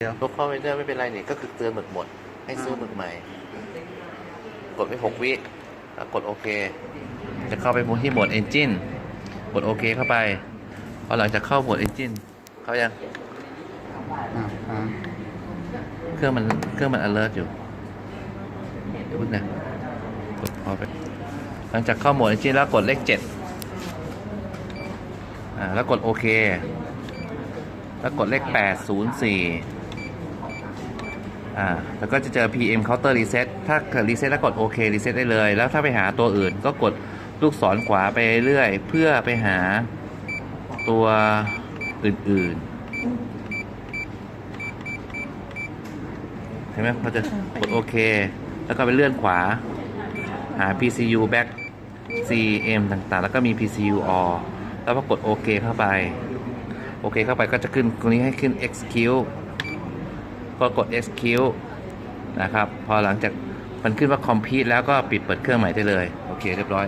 เดี๋ยวลบเข้าไปเรื่อไม่เป็นไรนี่ก็คือเตือนหมดหมด ให้ซื้อหมึกใหม่ กดไปหกวิแล้วกดโอเค จะเข้าไปที่โหมด Engine กดโอเคเข้าไปพอหลังจากเข้าโหมด Engine เข้ายัง เครื่องมันเครื่องมัน alert อยู่เดี๋ยวพึ่งนะกดพอไป หลังจากเข้าโหมด Engine แล้วกดเลขเจ็ดอ่าแล้วกดโอเค แล้วกดเลขแปดศูนย์สี่ อ่าแล้วก็จะเจอ PM counter reset ถ้าเกิด reset แล้วกดโอเค reset ได้เลย แล้วถ้าไปหาตัวอื่นก็กดลูกศรขวาไปเรื่อย เพื่อไปหาตัวอื่นๆเห็นไหมเขาจะกดโอเค แล้วก็ไปเลื่อนขวา หา PCU back CM ต่างๆ แล้วก็มี PCU all แล้วพอกดโอเคเข้าไป โอเคเข้าไปก็จะขึ้นตรงนี้ให้ขึ้น execute ก็กด execute นะครับ พอหลังจากมันขึ้นว่า complete แล้วก็ปิดเปิดเครื่องใหม่ได้เลย โอเคเรียบร้อย